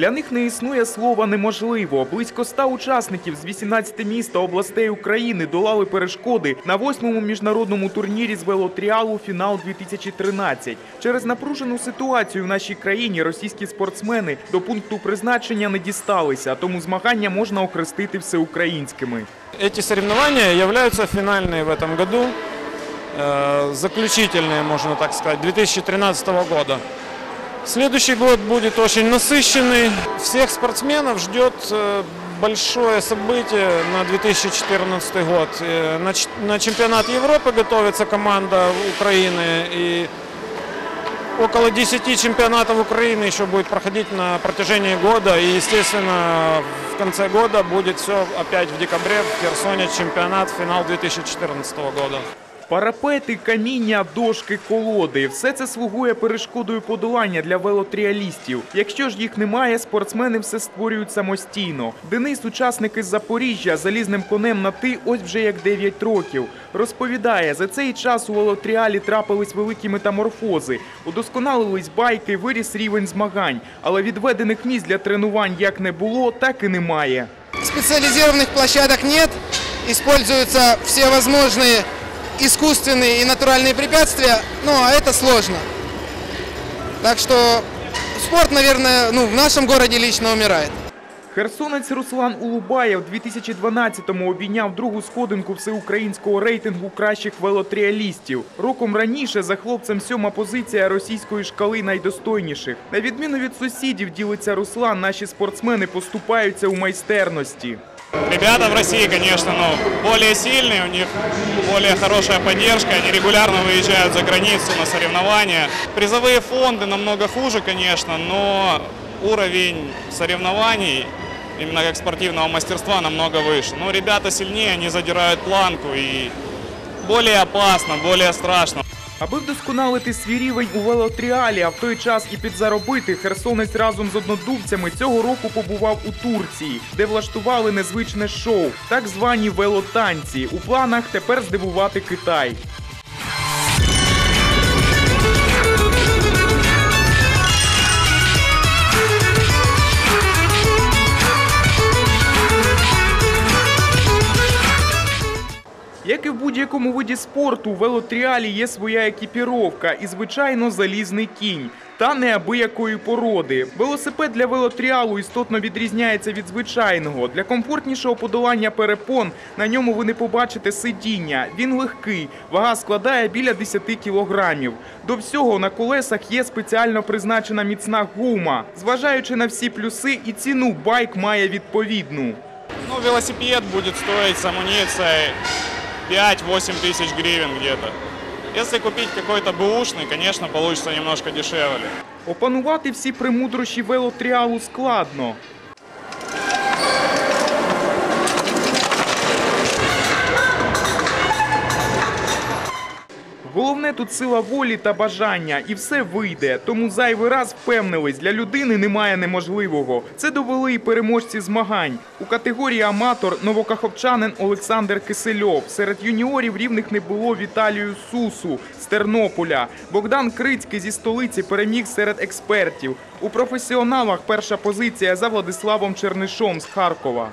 Для них не існує слова неможливо. Близько ста учасників з 18 міст та областей України долали перешкоди на восьмому міжнародному турнірі з велотріалу фінал 2013. Через напружену ситуацію в нашій країні російські спортсмени до пункту призначення не дісталися, тому змагання можна окрестити всеукраїнськими. Эти соревнования являются финальные в этом году, э, заключительные, можно так сказать, 2013 года. Следующий год будет очень насыщенный. Всех спортсменов ждет э, большое событие на 2014 год. Э, На, ч- на чемпионат Европы готовится команда Украины и около 10 чемпионатов Украины еще будет проходить на протяжении года. И, естественно, в конце года будет все опять в декабре в Херсоне чемпионат, финал 2014 года. Парапети, каміння, дошки, колоди все це слугує перешкодою подолання для велотріалістів. Якщо ж їх немає, спортсмени все створюють самостійно. Денис, учасник із Запоріжжя, залізним конем на ти ось вже як 9 років. Розповідає, за цей час у велотріалі трапились великі метаморфози, удосконалились байки, виріс рівень змагань. Але відведених місць для тренувань як не було, так і немає. Специализированных площадок нет, используются все возможные искусственные и натуральные препятствия, ну а это сложно. Так что спорт, наверное, ну, в нашем городе лично умирает. Херсонець Руслан Улубаєв 2012-му обійняв другу сходинку всеукраїнського рейтингу кращих велотріалістів. Роком раніше за хлопцем сьома позиція російської шкали найдостойніших. На відміну від сусідів, ділиться Руслан, наші спортсмени поступаються у майстерності. Ребята в России, конечно, ну, более сильные, у них более хорошая поддержка, они регулярно выезжают за границу на соревнования. Призовые фонды намного хуже, конечно, но уровень соревнований, именно как спортивного мастерства, намного выше. Но ребята сильнее, они задирают планку и более опасно, более страшно. Аби вдосконалити свій рівень у велотріалі, а в той час і підзаробити, херсонець разом з однодумцями цього року побував у Турції, де влаштували незвичне шоу, так звані велотанці. У планах тепер здивувати Китай. Як і в будь-якому виді спорту, у велотріалі є своя екіпіровка і, звичайно, залізний кінь. Та неабиякої породи. Велосипед для велотріалу істотно відрізняється від звичайного. Для комфортнішого подолання перепон на ньому ви не побачите сидіння. Він легкий, вага складає біля 10 кілограмів. До всього на колесах є спеціально призначена міцна гума. Зважаючи на всі плюси, і ціну байк має відповідну. Ну, велосипед будет стоить с амуницией 5-8 тысяч гривен где-то. Если купить какой-то бэушный, конечно, получится немножко дешевле. Опанувати всі премудрощі велотріалу складно. Головне тут сила волі та бажання, і все вийде. Тому зайвий раз впевнились, для людини немає неможливого. Це довели і переможці змагань. У категорії аматор новокаховчанин Олександр Кисельов. Серед юніорів рівних не було Віталію Сусу з Тернополя. Богдан Крицький зі столиці переміг серед експертів. У професіоналах перша позиція за Владиславом Чернишом з Харкова.